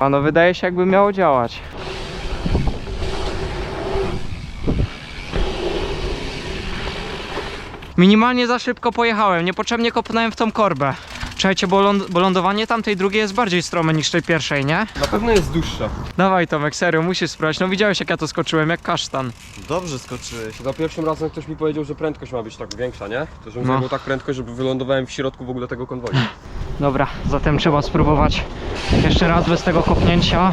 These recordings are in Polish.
A no wydaje się jakby miało działać. Minimalnie za szybko pojechałem, niepotrzebnie kopnąłem w tą korbę. Czekajcie, bo, ląd bo lądowanie tamtej drugiej jest bardziej strome niż tej pierwszej, nie? Na pewno jest dłuższa. Dawaj Tomek, serio, musisz sprawdzić. No widziałeś jak ja to skoczyłem, jak kasztan. Dobrze skoczyłeś. Za pierwszym razem ktoś mi powiedział, że prędkość ma być tak większa, nie? To żebym No. tak prędkość, żeby wylądowałem w środku w ogóle tego konwoju. Dobra, zatem trzeba spróbować jeszcze raz bez tego kopnięcia.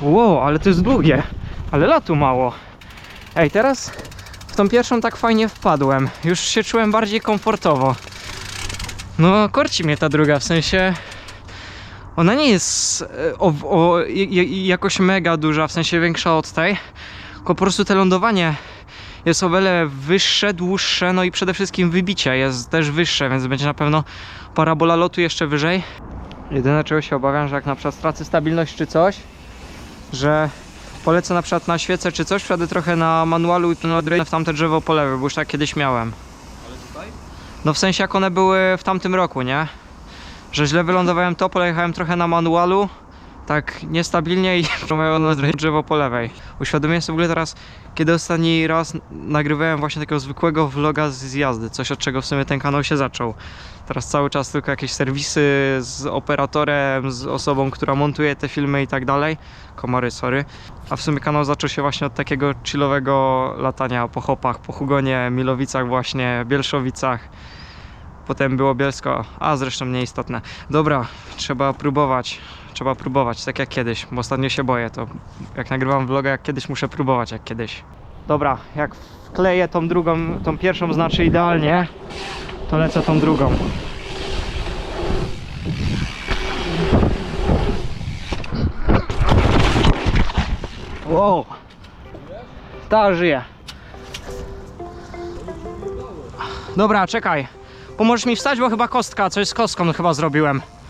Wow, ale to jest długie. Ale lotu mało. Ej, teraz w tą pierwszą tak fajnie wpadłem. Już się czułem bardziej komfortowo. No, korci mnie ta druga, w sensie... Ona nie jest e, o, o, jakoś mega duża, w sensie większa od tej. Tylko po prostu te lądowanie jest o wiele wyższe, dłuższe, no i przede wszystkim wybicie jest też wyższe, więc będzie na pewno parabola lotu jeszcze wyżej. Jedyne czego się obawiam, że jak na przykład stracę stabilność czy coś, że polecę na przykład na świecę czy coś, wsiadę trochę na manualu i w tamte drzewo po lewej, bo już tak kiedyś miałem. Ale tutaj? No w sensie jak one były w tamtym roku, nie? Że źle wylądowałem to, polejechałem trochę na manualu, tak niestabilnie i na drzewo po lewej. Uświadomiłem sobie w ogóle teraz, kiedy ostatni raz nagrywałem właśnie takiego zwykłego vloga z jazdy, coś od czego w sumie ten kanał się zaczął. Teraz cały czas tylko jakieś serwisy z operatorem, z osobą, która montuje te filmy i tak dalej. Komary, sorry. A w sumie kanał zaczął się właśnie od takiego chillowego latania po hopach, po Hugonie, Milowicach właśnie, Bielszowicach. Potem było Bielsko, a zresztą nieistotne. Dobra, trzeba próbować. Trzeba próbować, tak jak kiedyś, bo ostatnio się boję, to jak nagrywam vloga, jak kiedyś muszę próbować, jak kiedyś. Dobra, jak wkleję tą drugą, tą pierwszą znaczy idealnie, to lecę tą drugą. Wow! Ta żyje. Dobra, czekaj. Pomożesz mi wstać, bo chyba kostka, coś z kostką chyba zrobiłem.